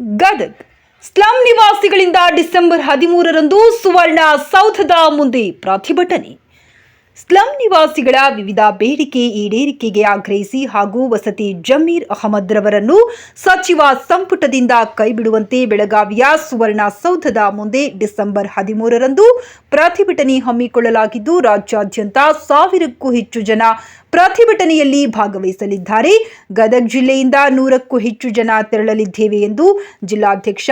Gadag. Slum ನಿವಾಸಿಗಳಿಂದ December ಹದಿಮೂರರಂದು ಸುವರ್ಣ ಸೌಧದ ಮುಂದೆ ಪ್ರತಿಭಟನೆ. ಸ್ಲಂ ನಿವಾಸಿಗಳ ವಿವಿಧ ಬೇಡಿಕೆ ಈಡೇರಿಕೆಗೆ ಆಗ್ರಹಿಸಿ ಹಾಗೂ ವಸತಿ ಜಮೀರ್ ಅಹಮದ್ ರವರನ್ನು ಸಚಿವ ಸಂಪುಟದಿಂದ ಕೈಬಿಡುವಂತೆ ಬೆಳಗಾವಿಯ ಸುವರ್ಣ ಸೌಧದ ಮುಂದೆ ಡಿಸೆಂಬರ್ ಹದಿಮೂರರಂದು ಪ್ರತಿಭಟನೆ ಹಮ್ಮಿಕೊಳ್ಳಲಾಗಿದ್ದು, ರಾಜ್ಯಾದ್ಯಂತ ಸಾವಿರಕ್ಕೂ ಹೆಚ್ಚು ಜನ ಪ್ರತಿಭಟನೆಯಲ್ಲಿ ಭಾಗವಹಿಸಲಿದ್ದಾರೆ. ಗದಗ್ ಜಿಲ್ಲೆಯಿಂದ ನೂರಕ್ಕೂ ಹೆಚ್ಚು ಜನ ತೆರಳಲಿದ್ದೇವೆ ಎಂದು ಜಿಲ್ಲಾಧ್ಯಕ್ಷ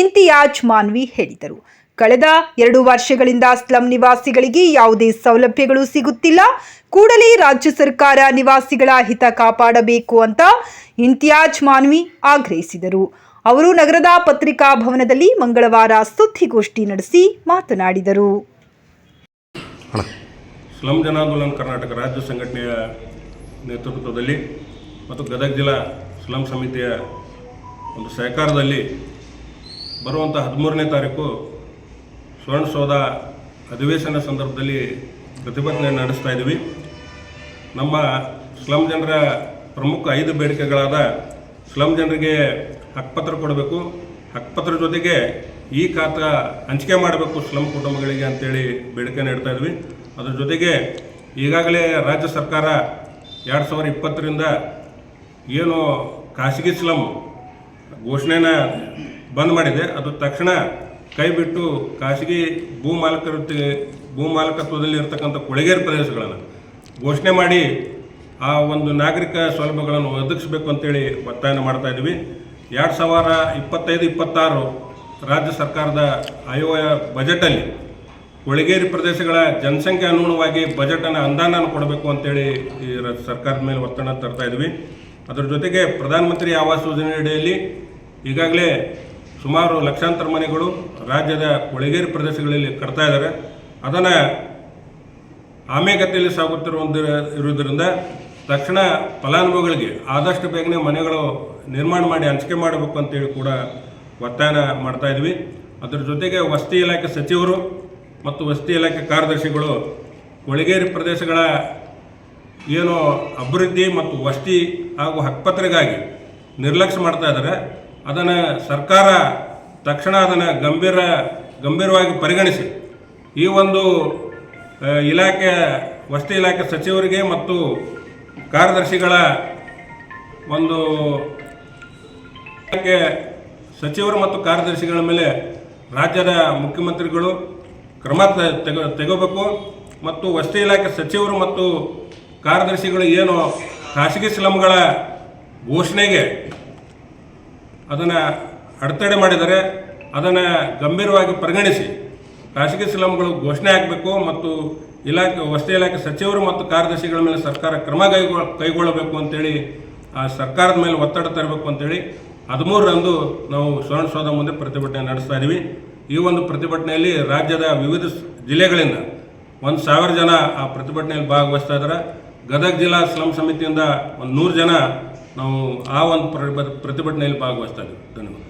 ಇಂತಿಯಾಜ್ ಮಾನ್ವಿ ಹೇಳಿದರು. ಕಳೆದ ಎರಡು ವರ್ಷಗಳಿಂದ ಸ್ಲಂ ನಿವಾಸಿಗಳಿಗೆ ಯಾವುದೇ ಸೌಲಭ್ಯಗಳು ಸಿಗುತ್ತಿಲ್ಲ. ಕೂಡಲೇ ರಾಜ್ಯ ಸರ್ಕಾರ ನಿವಾಸಿಗಳ ಹಿತ ಕಾಪಾಡಬೇಕು ಅಂತ ಇಂತಿಯಾಜ್ ಮಾನ್ವಿ ಆಗ್ರಹಿಸಿದರು. ಅವರು ನಗರದ ಪತ್ರಿಕಾ ಭವನದಲ್ಲಿ ಮಂಗಳವಾರ ಸುದ್ದಿಗೋಷ್ಠಿ ನಡೆಸಿ ಮಾತನಾಡಿದರು. ಸ್ಲಂ ಜನಾಂದೋಲನ ಕರ್ನಾಟಕ ರಾಜ್ಯ ಸಂಘಟನೆಯ ನೇತೃತ್ವದಲ್ಲಿ ಮತ್ತು ಗದಗ ಜಿಲ್ಲಾ ಸ್ಲಂ ಸಮಿತಿಯ ಒಂದು ಸಹಕಾರದಲ್ಲಿ ಬರುವಂಥ ಹದಿಮೂರನೇ ತಾರೀಕು ಸುವರ್ಣಸೌಧ ಅಧಿವೇಶನ ಸಂದರ್ಭದಲ್ಲಿ ಪ್ರತಿಭಟನೆ ನಡೆಸ್ತಾ ಇದ್ದೀವಿ. ನಮ್ಮ ಸ್ಲಮ್ ಜನರ ಪ್ರಮುಖ ಐದು ಬೇಡಿಕೆಗಳಾದ ಸ್ಲಮ್ ಜನರಿಗೆ ಹಕ್ಕುಪತ್ರ ಕೊಡಬೇಕು ಹಕ್ಕುಪತ್ರ ಜೊತೆಗೆ ಈ ಖಾತ ಹಂಚಿಕೆ ಮಾಡಬೇಕು ಸ್ಲಮ್ ಕುಟುಂಬಗಳಿಗೆ ಅಂತೇಳಿ ಬೇಡಿಕೆ ನೀಡ್ತಾ ಇದ್ವಿ ಅದ್ರ ಜೊತೆಗೆ ಈಗಾಗಲೇ ರಾಜ್ಯ ಸರ್ಕಾರ ಎರಡು ಸಾವಿರದ ಇಪ್ಪತ್ತರಿಂದ ಏನು ಖಾಸಗಿ ಸ್ಲಮ್ ಘೋಷಣೆನ ಬಂದ್ ಮಾಡಿದೆ. ಅದು ತಕ್ಷಣ ಕೈ ಬಿಟ್ಟು ಖಾಸಗಿ ಭೂ ಮಾಲಕರ ಭೂ ಮಾಲಕತ್ವದಲ್ಲಿ ಇರತಕ್ಕಂಥ ಕೊಳಗೇರಿ ಪ್ರದೇಶಗಳನ್ನು ಘೋಷಣೆ ಮಾಡಿ ಆ ಒಂದು ನಾಗರಿಕ ಸೌಲಭ್ಯಗಳನ್ನು ಒದಗಿಸಬೇಕು ಅಂತೇಳಿ ಒತ್ತಾಯನ ಮಾಡ್ತಾ ಇದ್ದೀವಿ. ಎರಡು ಸಾವಿರ ಇಪ್ಪತ್ತೈದು, ಇಪ್ಪತ್ತಾರು ರಾಜ್ಯ ಸರ್ಕಾರದ ಆಯೋಗ ಬಜೆಟಲ್ಲಿ ಕೊಳಗೇರಿ ಪ್ರದೇಶಗಳ ಜನಸಂಖ್ಯೆ ಅನುಗುಣವಾಗಿ ಬಜೆಟನ್ನು ಅನುದಾನ ಕೊಡಬೇಕು ಅಂತೇಳಿ ಈ ಸರ್ಕಾರದ ಮೇಲೆ ಒತ್ತಡ ತರ್ತಾ ಇದ್ವಿ ಅದರ ಜೊತೆಗೆ ಪ್ರಧಾನಮಂತ್ರಿ ಆವಾಸ್ ಯೋಜನೆ ಅಡಿಯಲ್ಲಿ ಈಗಾಗಲೇ ಸುಮಾರು ಲಕ್ಷಾಂತರ ಮನೆಗಳು ರಾಜ್ಯದ ಕೊಳಗೇರಿ ಪ್ರದೇಶಗಳಲ್ಲಿ ಕಟ್ತಾ ಇದ್ದಾರೆ ಅದನ್ನು ಆಮೆಗತಿಯಲ್ಲಿ ಸಾಗುತ್ತಿರುವ ಇರುವುದರಿಂದ ತಕ್ಷಣ ಫಲಾನುಭವಿಗಳಿಗೆ ಆದಷ್ಟು ಬೇಗನೆ ಮನೆಗಳು ನಿರ್ಮಾಣ ಮಾಡಿ ಹಂಚಿಕೆ ಮಾಡಬೇಕು ಅಂತೇಳಿ ಕೂಡ ಒತ್ತಾಯನ ಮಾಡ್ತಾ ಇದ್ವಿ. ಅದರ ಜೊತೆಗೆ ವಸತಿ ಇಲಾಖೆ ಸಚಿವರು ಮತ್ತು ವಸತಿ ಇಲಾಖೆ ಕಾರ್ಯದರ್ಶಿಗಳು ಕೊಳಗೇರಿ ಪ್ರದೇಶಗಳ ಏನು ಅಭಿವೃದ್ಧಿ ಮತ್ತು ವಸತಿ ಹಾಗೂ ಹಕ್ಕುಪತ್ರಗಾಗಿ ನಿರ್ಲಕ್ಷ್ಯ ಮಾಡ್ತಾ ಇದ್ದಾರೆ ಅದನ್ನು ಸರ್ಕಾರ ತಕ್ಷಣ ಅದನ್ನು ಗಂಭೀರ, ಗಂಭೀರವಾಗಿ ಪರಿಗಣಿಸಿ. ಈ ಒಂದು ಇಲಾಖೆ ವಸತಿ ಇಲಾಖೆ ಸಚಿವರಿಗೆ ಮತ್ತು ಕಾರ್ಯದರ್ಶಿಗಳ ಒಂದು ಇಲಾಖೆ ಸಚಿವರು ಮತ್ತು ಕಾರ್ಯದರ್ಶಿಗಳ ಮೇಲೆ ರಾಜ್ಯದ ಮುಖ್ಯಮಂತ್ರಿಗಳು ಕ್ರಮ ತೆಗೆ, ತೆಗೋಬೇಕು ಮತ್ತು ವಸತಿ ಇಲಾಖೆ ಸಚಿವರು ಮತ್ತು ಕಾರ್ಯದರ್ಶಿಗಳು ಏನು ಖಾಸಗಿ ಸ್ಲಮ್ಗಳ ಘೋಷಣೆಗೆ ಅದನ್ನು ಅಡೆತಡೆ ಮಾಡಿದರೆ ಅದನ್ನು ಗಂಭೀರವಾಗಿ ಪರಿಗಣಿಸಿ. ಖಾಸಗಿ ಸ್ಲಮ್ಗಳು ಘೋಷಣೆ ಆಗಬೇಕು ಮತ್ತು ಇಲಾಖೆ, ವಸತಿ ಇಲಾಖೆ ಸಚಿವರು ಮತ್ತು ಕಾರ್ಯದರ್ಶಿಗಳ ಮೇಲೆ ಸರ್ಕಾರ ಕ್ರಮ ಕೈಗೊಳ್, ಕೈಗೊಳ್ಳಬೇಕು ಅಂತೇಳಿ, ಆ ಸರ್ಕಾರದ ಮೇಲೆ ಒತ್ತಡ ತರಬೇಕು ಅಂತೇಳಿ ಹದಿಮೂರರಂದು ನಾವು ಸ್ವರ್ಣಸೌಧ ಮುಂದೆ ಪ್ರತಿಭಟನೆ ನಡೆಸ್ತಾ ಇದ್ದೀವಿ. ಈ ಒಂದು ಪ್ರತಿಭಟನೆಯಲ್ಲಿ ರಾಜ್ಯದ ವಿವಿಧ ಜಿಲ್ಲೆಗಳಿಂದ ಒಂದು ಸಾವಿರ ಜನ ಆ ಪ್ರತಿಭಟನೆಯಲ್ಲಿ ಭಾಗವಹಿಸ್ತಾ ಇದ್ದಾರೆ. ಗದಗ ಜಿಲ್ಲಾ ಸ್ಲಂ ಸಮಿತಿಯಿಂದ ಒಂದು ನೂರು ಜನ ನಾವು ಆ ಒಂದು ಪ್ರತಿಭಟನೆಯಲ್ಲಿ ಭಾಗವಹಿಸ್ತಾ ಇದ್ದೀವಿ. ಧನ್ಯವಾದ.